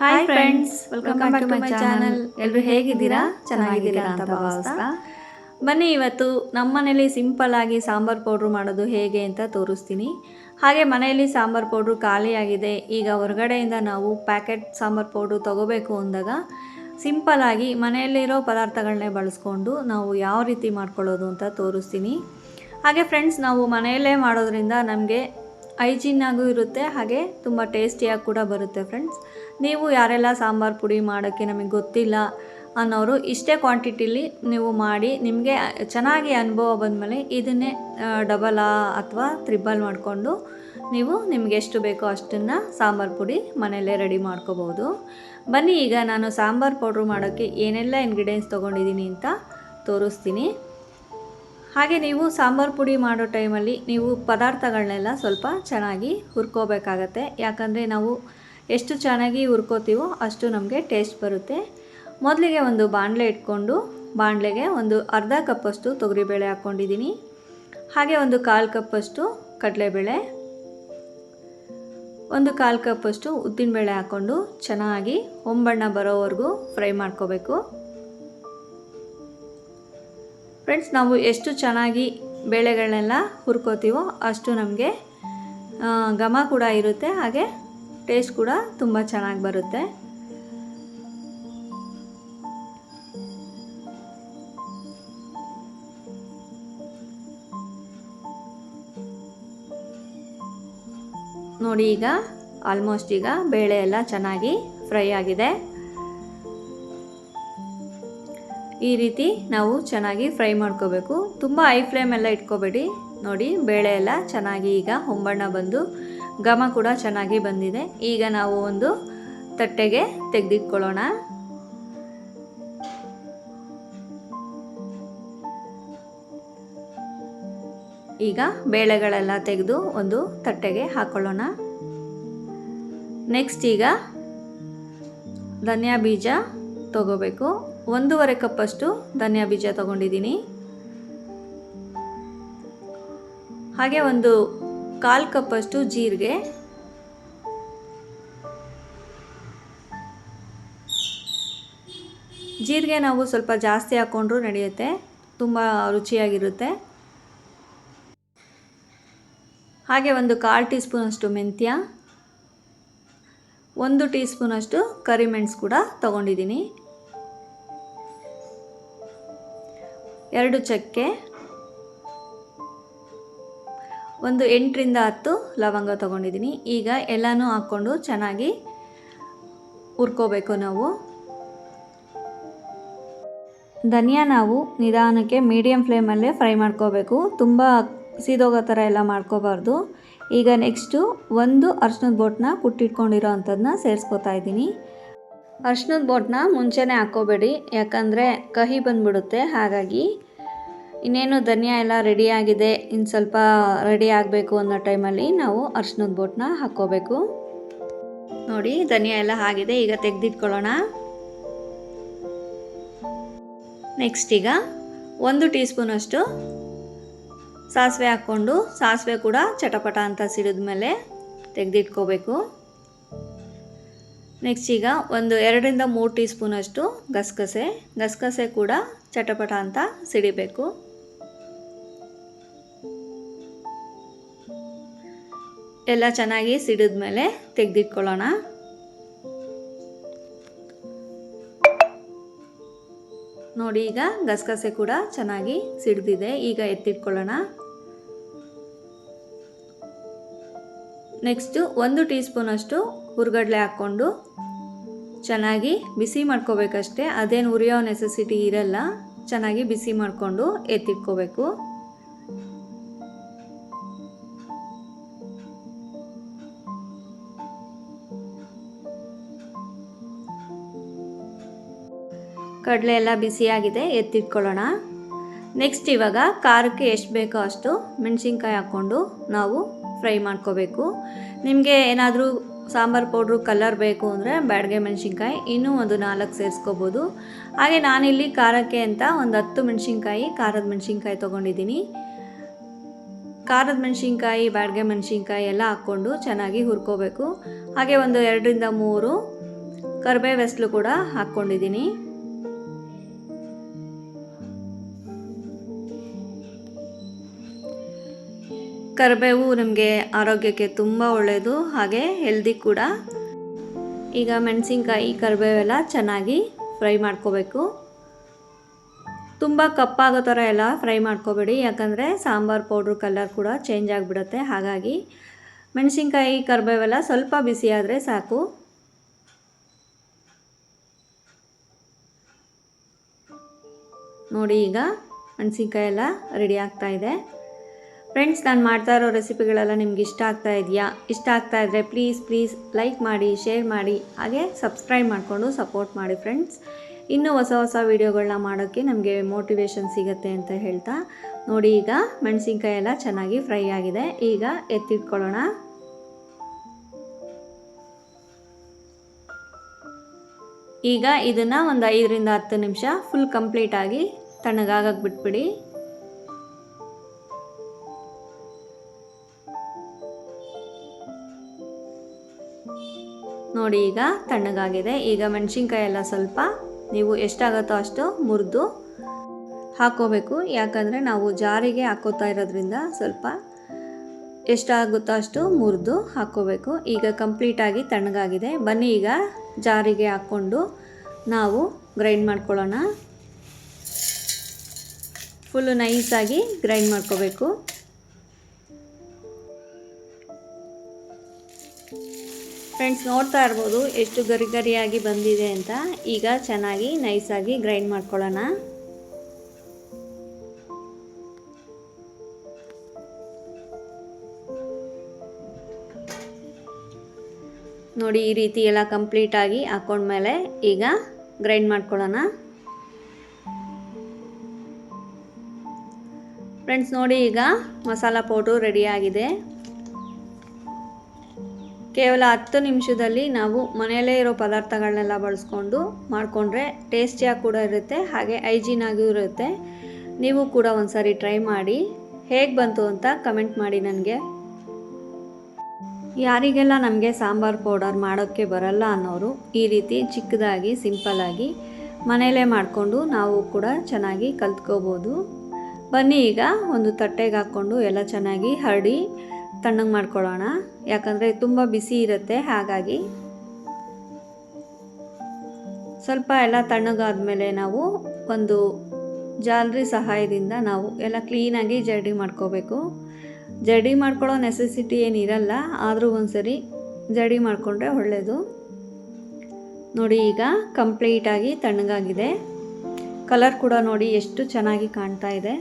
Hi friends welcome back to my channel ಎಲ್ಲರೂ ಹೇಗಿದ್ದೀರಾ? ಚೆನ್ನಾಗಿದ್ದೀರಾ ಅಂತ ಭಾವಿಸ್ತಾ. ಬನ್ನಿ ಇವತ್ತು ನಮ್ಮ ಮನೇಲಿ ಸಿಂಪಲ್ ಆಗಿ ಸಾಂಬಾರ್ ಪೌಡ್ರು ಮಾಡೋದು ಹೇಗೆ ಅಂತ ತೋರಿಸ್ತೀನಿ. ಹಾಗೆ ಮನೆಯಲ್ಲಿ ಸಾಂಬಾರ್ ಪೌಡ್ರು ಖಾಲಿಯಾಗಿದೆ. ಈಗ ಹೊರಗಡೆಯಿಂದ ನಾವು ಪ್ಯಾಕೆಟ್ ಸಾಂಬಾರ್ ಪೌಡ್ರು ತೊಗೋಬೇಕು ಅಂದಾಗ ಸಿಂಪಲ್ ಆಗಿ ಮನೆಯಲ್ಲಿರೋ ಪದಾರ್ಥಗಳನ್ನೇ ಬಳಸ್ಕೊಂಡು ನಾವು ಯಾವ ರೀತಿ ಮಾಡ್ಕೊಳ್ಳೋದು ಅಂತ ತೋರಿಸ್ತೀನಿ. ಹಾಗೆ ಫ್ರೆಂಡ್ಸ್ ನಾವು ಮನೆಯಲ್ಲೇ ಮಾಡೋದ್ರಿಂದ ನಮಗೆ ಹೈಜೀನಾಗೂ ಇರುತ್ತೆ. ಹಾಗೆ ತುಂಬ ಟೇಸ್ಟಿಯಾಗಿ ಕೂಡ ಬರುತ್ತೆ ಫ್ರೆಂಡ್ಸ್ ನೀವು ಯಾರೆಲ್ಲ ಸಾಂಬಾರು ಪುಡಿ ಮಾಡೋಕ್ಕೆ ನಮಗೆ ಗೊತ್ತಿಲ್ಲ ಅನ್ನೋರು ಇಷ್ಟೇ ಕ್ವಾಂಟಿಟಿಲಿ ನೀವು ಮಾಡಿ ನಿಮಗೆ ಚೆನ್ನಾಗಿ ಅನುಭವ ಬಂದಮೇಲೆ ಇದನ್ನೇ ಡಬಲ ಅಥವಾ ತ್ರಿಬಲ್ ಮಾಡಿಕೊಂಡು ನೀವು ನಿಮಗೆ ಎಷ್ಟು ಬೇಕೋ ಅಷ್ಟನ್ನು ಸಾಂಬಾರು ಪುಡಿ ಮನೆಯಲ್ಲೇ ರೆಡಿ ಮಾಡ್ಕೋಬೋದು. ಬನ್ನಿ ಈಗ ನಾನು ಸಾಂಬಾರು ಪೌಡ್ರ್ ಮಾಡೋಕ್ಕೆ ಏನೆಲ್ಲ ಇಂಗ್ರೀಡಿಯೆಂಟ್ಸ್ ತೊಗೊಂಡಿದ್ದೀನಿ ಅಂತ ತೋರಿಸ್ತೀನಿ. ಹಾಗೆ ನೀವು ಸಾಂಬಾರು ಪುಡಿ ಮಾಡೋ ಟೈಮಲ್ಲಿ ನೀವು ಪದಾರ್ಥಗಳನ್ನೆಲ್ಲ ಸ್ವಲ್ಪ ಚೆನ್ನಾಗಿ ಹುರ್ಕೋಬೇಕಾಗತ್ತೆ. ಯಾಕಂದರೆ ನಾವು ಎಷ್ಟು ಚೆನ್ನಾಗಿ ಹುರ್ಕೋತೀವೋ ಅಷ್ಟು ನಮಗೆ ಟೇಸ್ಟ್ ಬರುತ್ತೆ. ಮೊದಲಿಗೆ ಒಂದು ಬಾಣಲೆ ಇಟ್ಕೊಂಡು, ಬಾಣಲೆಗೆ ಒಂದು ಅರ್ಧ ಕಪ್ಪಷ್ಟು ತೊಗರಿಬೇಳೆ ಹಾಕ್ಕೊಂಡಿದ್ದೀನಿ ಹಾಗೆ ಒಂದು ಕಾಲು ಕಪ್ಪಷ್ಟು ಕಡಲೆಬೇಳೆ, ಒಂದು ಕಾಲು ಕಪ್ಪಷ್ಟು ಉದ್ದಿನಬೇಳೆ ಹಾಕ್ಕೊಂಡು ಚೆನ್ನಾಗಿ ಹೊಂಬಣ್ಣ ಬರೋವರೆಗೂ ಫ್ರೈ ಮಾಡ್ಕೋಬೇಕು. ಫ್ರೆಂಡ್ಸ್, ನಾವು ಎಷ್ಟು ಚೆನ್ನಾಗಿ ಬೇಳೆಗಳನ್ನೆಲ್ಲ ಹುರ್ಕೋತೀವೋ ಅಷ್ಟು ನಮಗೆ ಘಮ ಕೂಡ ಇರುತ್ತೆ. ಹಾಗೆ ಟೇಸ್ಟ್ ಕೂಡ ತುಂಬ ಚೆನ್ನಾಗಿ ಬರುತ್ತೆ. ನೋಡಿ ಈಗ ಆಲ್ಮೋಸ್ಟ್ ಈಗ ಬೇಳೆ ಎಲ್ಲ ಚೆನ್ನಾಗಿ ಫ್ರೈ ಆಗಿದೆ. ಈ ರೀತಿ ನಾವು ಚೆನ್ನಾಗಿ ಫ್ರೈ ಮಾಡ್ಕೋಬೇಕು. ತುಂಬ ಐ ಫ್ಲೇಮೆಲ್ಲ ಇಟ್ಕೋಬೇಡಿ. ನೋಡಿ ಬೇಳೆ ಎಲ್ಲ ಚೆನ್ನಾಗಿ ಈಗ ಹೊಂಬಣ್ಣ ಬಂದು ಘಮ ಕೂಡ ಚೆನ್ನಾಗಿ ಬಂದಿದೆ. ಈಗ ನಾವು ಒಂದು ತಟ್ಟೆಗೆ ತೆಗೆದಿಟ್ಕೊಳ್ಳೋಣ. ಈಗ ಬೇಳೆಗಳೆಲ್ಲ ತೆಗೆದು ಒಂದು ತಟ್ಟೆಗೆ ಹಾಕೊಳ್ಳೋಣ. ನೆಕ್ಸ್ಟ್ ಈಗ ಧನಿಯಾ ಬೀಜ ತಗೋಬೇಕು. ಒಂದೂವರೆ ಕಪ್ಪಷ್ಟು ಧನಿಯಾ ಬೀಜ ತಗೊಂಡಿದ್ದೀನಿ. ಹಾಗೆ ಒಂದು ಕಾಲು ಕಪ್ಪಷ್ಟು ಜೀರಿಗೆ. ಜೀರಿಗೆ ನಾವು ಸ್ವಲ್ಪ ಜಾಸ್ತಿ ಹಾಕ್ಕೊಂಡ್ರೂ ನಡೆಯುತ್ತೆ, ತುಂಬ ರುಚಿಯಾಗಿರುತ್ತೆ. ಹಾಗೆ ಒಂದು ಕಾಲು ಟೀ ಸ್ಪೂನಷ್ಟು ಮೆಂತ್ಯ, ಒಂದು ಟೀ ಸ್ಪೂನಷ್ಟು ಕರಿಮೆಣಸು ಕೂಡ ತಗೊಂಡಿದ್ದೀನಿ. ಎರಡು ಚಕ್ಕೆ ಒಂದು ಎಂಟರಿಂದ ಹತ್ತು ಲವಂಗ ತೊಗೊಂಡಿದ್ದೀನಿ. ಈಗ ಎಲ್ಲನೂ ಹಾಕ್ಕೊಂಡು ಚೆನ್ನಾಗಿ ಹುರ್ಕೋಬೇಕು ನಾವು. ಧನಿಯಾ ನಾವು ನಿಧಾನಕ್ಕೆ ಮೀಡಿಯಮ್ ಫ್ಲೇಮಲ್ಲೇ ಫ್ರೈ ಮಾಡ್ಕೋಬೇಕು. ತುಂಬ ಸೀದೋಗೋ ಥರ ಎಲ್ಲ ಮಾಡ್ಕೋಬಾರ್ದು. ಈಗ ನೆಕ್ಸ್ಟು ಒಂದು ಅರ್ಶಿನದ ಬೋಟ್ನ ಕುಟ್ಟಿಟ್ಕೊಂಡಿರೋ ಅಂಥದ್ದನ್ನ ಸೇರಿಸ್ಕೊತಾ ಇದ್ದೀನಿ. ಅರ್ಶಿನದ ಬೋಟ್ನ ಮುಂಚೆನೇ ಹಾಕ್ಕೋಬೇಡಿ. ಯಾಕಂದರೆ ಕಹಿ ಬಂದ್ಬಿಡುತ್ತೆ. ಹಾಗಾಗಿ ಇನ್ನೇನು ಧನಿಯಾ ಎಲ್ಲ ರೆಡಿಯಾಗಿದೆ ಇನ್ನು ಸ್ವಲ್ಪ ರೆಡಿ ಆಗಬೇಕು ಅನ್ನೋ ಟೈಮಲ್ಲಿ ನಾವು ಅರ್ಶಿನದ ಬೋಟ್ನ ಹಾಕ್ಕೋಬೇಕು. ನೋಡಿ, ಧನಿಯಾ ಎಲ್ಲ ಆಗಿದೆ, ಈಗ ತೆಗೆದಿಟ್ಕೊಳ್ಳೋಣ. ನೆಕ್ಸ್ಟ್ ಈಗ ಒಂದು ಟೀ ಸ್ಪೂನಷ್ಟು ಸಾಸಿವೆ ಹಾಕ್ಕೊಂಡು, ಸಾಸಿವೆ ಕೂಡ ಚಟಪಟ ಅಂತ ಸಿಡಿದ ಮೇಲೆ ತೆಗೆದಿಟ್ಕೋಬೇಕು. ನೆಕ್ಸ್ಟ್ ಈಗ ಒಂದು ಎರಡರಿಂದ ಮೂರು ಟೀ ಸ್ಪೂನಷ್ಟು ಗಸಗಸೆ ಗಸಗಸೆ ಕೂಡ ಚಟಪಟ ಅಂತ ಸಿಡಿಬೇಕು. ಎಲ್ಲ ಚೆನ್ನಾಗಿ ಸಿಡಿದ ಮೇಲೆ ತೆಗೆದಿಟ್ಕೊಳ್ಳೋಣ. ನೋಡಿ ಈಗ ಗಸಗಸೆ ಕೂಡ ಚೆನ್ನಾಗಿ ಸಿಡಿದಿದೆ. ಈಗ ಎತ್ತಿಟ್ಕೊಳ್ಳೋಣ. ನೆಕ್ಸ್ಟು ಒಂದು ಟೀ ಸ್ಪೂನಷ್ಟು ಹುರ್ಗಡ್ಲೆ ಹಾಕ್ಕೊಂಡು ಚೆನ್ನಾಗಿ ಬಿಸಿ ಮಾಡ್ಕೋಬೇಕಷ್ಟೆ. ಅದೇನು ಉರಿಯೋ ನೆಸೆಸಿಟಿ ಇರಲ್ಲ. ಚೆನ್ನಾಗಿ ಬಿಸಿ ಮಾಡಿಕೊಂಡು ಎತ್ತಿಟ್ಕೋಬೇಕು. ಕಡಲೆ ಎಲ್ಲ ಬಿಸಿಯಾಗಿದೆ, ಎತ್ತಿಟ್ಕೊಳ್ಳೋಣ. ನೆಕ್ಸ್ಟ್ ಇವಾಗ ಖಾರಕ್ಕೆ ಎಷ್ಟು ಬೇಕೋ ಅಷ್ಟು ಮೆಣಸಿನ್ಕಾಯಿ ಹಾಕ್ಕೊಂಡು ನಾವು ಫ್ರೈ ಮಾಡ್ಕೋಬೇಕು. ನಿಮಗೆ ಏನಾದರೂ ಸಾಂಬಾರು ಪೌಡ್ರು ಕಲರ್ ಬೇಕು ಅಂದರೆ ಬ್ಯಾಡ್ಗೆ ಮೆಣಸಿನ್ಕಾಯಿ, ಇನ್ನೂ ಒಂದು ನಾಲ್ಕು ಸೇರಿಸ್ಕೋಬೋದು. ಹಾಗೆ ನಾನಿಲ್ಲಿ ಖಾರಕ್ಕೆ ಅಂತ ಒಂದು ಹತ್ತು ಮೆಣಸಿನ್ಕಾಯಿ, ಖಾರದ ಮೆಣಸಿನ್ಕಾಯಿ ತೊಗೊಂಡಿದ್ದೀನಿ. ಖಾರದ ಮೆಣಸಿನ್ಕಾಯಿ, ಬ್ಯಾಡ್ಗೆ ಮೆಣಸಿನ್ಕಾಯಿ ಎಲ್ಲ ಹಾಕ್ಕೊಂಡು ಚೆನ್ನಾಗಿ ಹುರ್ಕೋಬೇಕು. ಹಾಗೆ ಒಂದು ಎರಡರಿಂದ ಮೂರು ಕರ್ಬೇವೆಸ್ಲು ಕೂಡ ಹಾಕ್ಕೊಂಡಿದ್ದೀನಿ. ಕರಿಬೇವು ನಮಗೆ ಆರೋಗ್ಯಕ್ಕೆ ತುಂಬ ಒಳ್ಳೆಯದು ಹಾಗೆ ಹೆಲ್ದಿ ಕೂಡ. ಈಗ ಮೆಣಸಿನ್ಕಾಯಿ, ಕರಿಬೇವೆಲ್ಲ ಚೆನ್ನಾಗಿ ಫ್ರೈ ಮಾಡ್ಕೋಬೇಕು. ತುಂಬ ಕಪ್ಪಾಗೋ ಥರ ಎಲ್ಲ ಫ್ರೈ ಮಾಡ್ಕೋಬೇಡಿ, ಯಾಕಂದರೆ ಸಾಂಬಾರು ಪೌಡ್ರ್ ಕಲರ್ ಕೂಡ ಚೇಂಜ್ ಆಗಿಬಿಡುತ್ತೆ. ಹಾಗಾಗಿ ಮೆಣಸಿನ್ಕಾಯಿ, ಕರಿಬೇವೆಲ್ಲ ಸ್ವಲ್ಪ ಬಿಸಿ ಆದರೆ ಸಾಕು. ನೋಡಿ ಈಗ ಮೆಣಸಿನ್ಕಾಯಿ ಎಲ್ಲ ರೆಡಿ ಆಗ್ತಾ ಇದೆ. ಫ್ರೆಂಡ್ಸ್ ನಾನು ಮಾಡ್ತಾ ಇರೋ ರೆಸಿಪಿಗಳೆಲ್ಲ ನಿಮ್ಗೆ ಇಷ್ಟ ಆಗ್ತಾ ಇದೆಯಾ? ಇಷ್ಟ ಆಗ್ತಾ ಇದ್ದರೆ ಪ್ಲೀಸ್ ಪ್ಲೀಸ್ ಲೈಕ್ ಮಾಡಿ ಶೇರ್ ಮಾಡಿ, ಹಾಗೆ ಸಬ್ಸ್ಕ್ರೈಬ್ ಮಾಡಿಕೊಂಡು ಸಪೋರ್ಟ್ ಮಾಡಿ ಫ್ರೆಂಡ್ಸ್ ಇನ್ನೂ ಹೊಸ ಹೊಸ ವೀಡಿಯೋಗಳನ್ನ ಮಾಡೋಕ್ಕೆ ನಮಗೆ ಮೋಟಿವೇಶನ್ ಸಿಗುತ್ತೆ ಅಂತ ಹೇಳ್ತಾ. ನೋಡಿ ಈಗ ಮೆಣಸಿನ್ಕಾಯಿ ಎಲ್ಲ ಚೆನ್ನಾಗಿ ಫ್ರೈ ಆಗಿದೆ. ಈಗ ಎತ್ತಿಟ್ಕೊಳ್ಳೋಣ. ಈಗ ಇದನ್ನು ಒಂದು ಐದರಿಂದ ಹತ್ತು ನಿಮಿಷ ಫುಲ್ ಕಂಪ್ಲೀಟಾಗಿ ತಣ್ಣಗಾಗಕ್ಕೆ ಬಿಟ್ಬಿಡಿ. ನೋಡಿ ಈಗ ತಣ್ಣಗಾಗಿದೆ. ಈಗ ಮೆಣಸಿನ್ಕಾಯಿ ಎಲ್ಲ ಸ್ವಲ್ಪ ನೀವು ಎಷ್ಟಾಗುತ್ತೋ ಅಷ್ಟು ಮುರಿದು ಹಾಕೋಬೇಕು. ಯಾಕಂದರೆ ನಾವು ಜಾರಿಗೆ ಹಾಕೋತಾ ಇರೋದ್ರಿಂದ ಸ್ವಲ್ಪ ಎಷ್ಟಾಗುತ್ತೋ ಅಷ್ಟು ಮುರಿದು ಹಾಕ್ಕೋಬೇಕು ಈಗ ಕಂಪ್ಲೀಟಾಗಿ ತಣ್ಣಗಾಗಿದೆ. ಬನ್ನಿ ಈಗ ಜಾರಿಗೆ ಹಾಕ್ಕೊಂಡು ನಾವು ಗ್ರೈಂಡ್ ಮಾಡ್ಕೊಳ್ಳೋಣ. ಫುಲ್ಲು ನೈಸಾಗಿ ಗ್ರೈಂಡ್ ಮಾಡ್ಕೋಬೇಕು. ಫ್ರೆಂಡ್ಸ್ ನೋಡ್ತಾ ಇರ್ಬೋದು ಎಷ್ಟು ಗರಿ ಗರಿಯಾಗಿ ಬಂದಿದೆ ಅಂತ. ಈಗ ಚೆನ್ನಾಗಿ ನೈಸಾಗಿ ಗ್ರೈಂಡ್ ಮಾಡ್ಕೊಳ್ಳೋಣ. ನೋಡಿ ಈ ರೀತಿ ಎಲ್ಲ ಕಂಪ್ಲೀಟಾಗಿ ಹಾಕೊಂಡ್ಮೇಲೆ ಈಗ ಗ್ರೈಂಡ್ ಮಾಡ್ಕೊಳ್ಳೋಣ. ಫ್ರೆಂಡ್ಸ್ ನೋಡಿ ಈಗ ಮಸಾಲ ಪೌಡ್ರು ರೆಡಿಯಾಗಿದೆ ಕೇವಲ ಹತ್ತು ನಿಮಿಷದಲ್ಲಿ ನಾವು ಮನೆಯಲ್ಲೇ ಇರೋ ಪದಾರ್ಥಗಳನ್ನೆಲ್ಲ ಬಳಸ್ಕೊಂಡು ಮಾಡಿಕೊಂಡ್ರೆ ಟೇಸ್ಟಿಯಾಗಿ ಕೂಡ ಇರುತ್ತೆ, ಹಾಗೆ ಹೈಜೀನ್ ಆಗಿಯೂ ಇರುತ್ತೆ. ನೀವು ಕೂಡ ಒಂದ್ಸರಿ ಟ್ರೈ ಮಾಡಿ. ಹೇಗೆ ಬಂತು ಅಂತ ಕಮೆಂಟ್ ಮಾಡಿ ನನಗೆ. ಯಾರಿಗೆಲ್ಲ ನಮಗೆ ಸಾಂಬಾರು ಪೌಡರ್ ಮಾಡೋಕ್ಕೆ ಬರಲ್ಲ ಅನ್ನೋರು ಈ ರೀತಿ ಚಿಕ್ಕದಾಗಿ, ಸಿಂಪಲ್ಲಾಗಿ ಮನೆಯಲ್ಲೇ ಮಾಡಿಕೊಂಡು ನಾವು ಕೂಡ ಚೆನ್ನಾಗಿ ಕಲ್ತ್ಕೋಬೋದು. ಬನ್ನಿ ಈಗ ಒಂದು ತಟ್ಟೆಗೆ ಹಾಕ್ಕೊಂಡು ಎಲ್ಲ ಚೆನ್ನಾಗಿ ಹರಡಿ ತಣ್ಣಗೆ ಮಾಡ್ಕೊಳ್ಳೋಣ. ಯಾಕಂದರೆ ತುಂಬ ಬಿಸಿ ಇರುತ್ತೆ, ಹಾಗಾಗಿ. ಸ್ವಲ್ಪ ಎಲ್ಲ ತಣ್ಣಗಾದಮೇಲೆ ನಾವು ಒಂದು ಜಾಲರಿ ಸಹಾಯದಿಂದ ನಾವು ಎಲ್ಲ ಕ್ಲೀನಾಗಿ ಜರ್ಡಿ ಮಾಡ್ಕೋಬೇಕು. ಜರ್ಡಿ ಮಾಡ್ಕೊಳ್ಳೋ ನೆಸೆಸಿಟಿ ಏನಿರಲ್ಲ, ಆದರೂ ಒಂದ್ಸರಿ ಜರ್ಡಿ ಮಾಡಿಕೊಂಡ್ರೆ ಒಳ್ಳೆಯದು ನೋಡಿ, ಈಗ ಕಂಪ್ಲೀಟಾಗಿ ತಣ್ಣಗಾಗಿದೆ. ಕಲರ್ ಕೂಡ ನೋಡಿ ಎಷ್ಟು ಚೆನ್ನಾಗಿ ಕಾಣ್ತಾ ಇದೆ.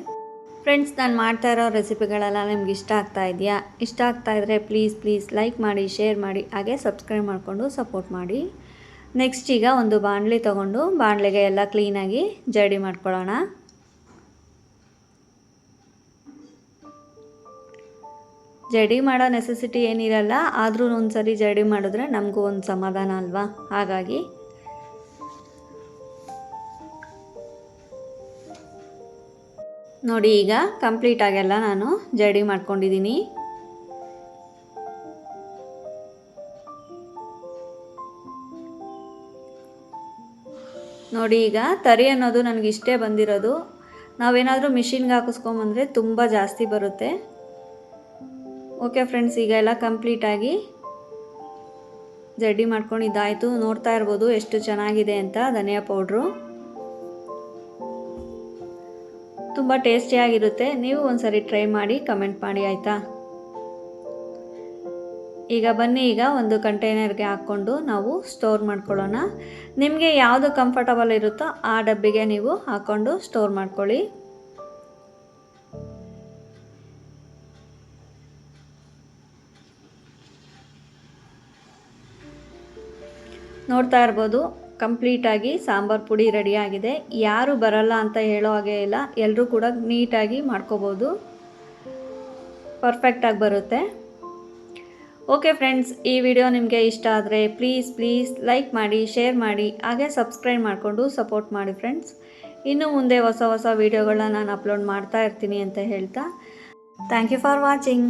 ಫ್ರೆಂಡ್ಸ್ ನಾನು ಮಾಡ್ತಾ ಇರೋ ರೆಸಿಪಿಗಳೆಲ್ಲ ನಿಮ್ಗೆ ಇಷ್ಟ ಆಗ್ತಾ ಇದೆಯಾ? ಇಷ್ಟ ಆಗ್ತಾ ಇದ್ದರೆ ಪ್ಲೀಸ್ ಪ್ಲೀಸ್ ಲೈಕ್ ಮಾಡಿ ಶೇರ್ ಮಾಡಿ, ಹಾಗೆ ಸಬ್ಸ್ಕ್ರೈಬ್ ಮಾಡಿಕೊಂಡು ಸಪೋರ್ಟ್ ಮಾಡಿ. ನೆಕ್ಸ್ಟ್ ಈಗ ಒಂದು ಬಾಣಲೆ ತೊಗೊಂಡು ಬಾಣಲೆಗೆ ಎಲ್ಲ ಕ್ಲೀನಾಗಿ ಜಡಿ ಮಾಡ್ಕೊಳ್ಳೋಣ. ಜಡಿ ಮಾಡೋ ನೆಸೆಸಿಟಿ ಏನಿರಲ್ಲ ಆದರೂ ಒಂದು ಸರಿ ಜಡಿ ಮಾಡಿದ್ರೆ ನಮಗೂ ಒಂದು ಸಮಾಧಾನ ಅಲ್ವಾ? ಹಾಗಾಗಿ ನೋಡಿ, ಈಗ ಕಂಪ್ಲೀಟ್ ಆಗೆಲ್ಲ ನಾನು ಜಡಿ ಮಾಡ್ಕೊಂಡಿದ್ದೀನಿ. ನೋಡಿ, ಈಗ ತರಿ ಅನ್ನೋದು ನನಗೆ ಇಷ್ಟೇ ಬಂದಿರೋದು. ನಾವೇನಾದರೂ ಮಿಷಿನ್ಗೆ ಹಾಕಿಸ್ಕೊಂಬಂದರೆ ತುಂಬ ಜಾಸ್ತಿ ಬರುತ್ತೆ. ಓಕೆ ಫ್ರೆಂಡ್ಸ್, ಈಗ ಎಲ್ಲ ಕಂಪ್ಲೀಟಾಗಿ ಜಡ್ಡಿ ಮಾಡ್ಕೊಂಡಿದ್ದಾಯಿತು ನೋಡ್ತಾ ಇರ್ಬೋದು ಎಷ್ಟು ಚೆನ್ನಾಗಿದೆ ಅಂತ ಧನಿಯಾ ಪೌಡ್ರು. ತುಂಬ ಟೇಸ್ಟಿಯಾಗಿರುತ್ತೆ ನೀವು ಒಂದ್ಸರಿ ಟ್ರೈ ಮಾಡಿ ಕಮೆಂಟ್ ಮಾಡಿ, ಆಯಿತಾ? ಈಗ ಬನ್ನಿ, ಈಗ ಒಂದು ಕಂಟೈನರ್ಗೆ ಹಾಕ್ಕೊಂಡು ನಾವು ಸ್ಟೋರ್ ಮಾಡ್ಕೊಳ್ಳೋಣ. ನಿಮಗೆ ಯಾವುದು ಕಂಫರ್ಟಬಲ್ ಇರುತ್ತೋ ಆ ಡಬ್ಬಿಗೆ ನೀವು ಹಾಕ್ಕೊಂಡು ಸ್ಟೋರ್ ಮಾಡ್ಕೊಳ್ಳಿ. ನೋಡ್ತಾ ಇರ್ಬೋದು ಕಂಪ್ಲೀಟಾಗಿ ಸಾಂಬಾರು ಪುಡಿ ರೆಡಿಯಾಗಿದೆ. ಯಾರು ಬರಲ್ಲ ಅಂತ ಹೇಳೋ ಹಾಗೆ ಇಲ್ಲ. ಎಲ್ಲರೂ ಕೂಡ ನೀಟಾಗಿ ಮಾಡ್ಕೋಬೋದು. ಪರ್ಫೆಕ್ಟಾಗಿ ಬರುತ್ತೆ. ಓಕೆ ಫ್ರೆಂಡ್ಸ್ ಈ ವಿಡಿಯೋ ನಿಮಗೆ ಇಷ್ಟ ಆದರೆ ಪ್ಲೀಸ್ ಪ್ಲೀಸ್ ಲೈಕ್ ಮಾಡಿ ಶೇರ್ ಮಾಡಿ, ಹಾಗೆ ಸಬ್ಸ್ಕ್ರೈಬ್ ಮಾಡಿಕೊಂಡು ಸಪೋರ್ಟ್ ಮಾಡಿ ಫ್ರೆಂಡ್ಸ್ ಇನ್ನು ಮುಂದೆ ಹೊಸ ಹೊಸ ವೀಡಿಯೋಗಳನ್ನ ನಾನು ಅಪ್ಲೋಡ್ ಮಾಡ್ತಾ ಇರ್ತೀನಿ ಅಂತ ಹೇಳ್ತಾ. Thank you for watching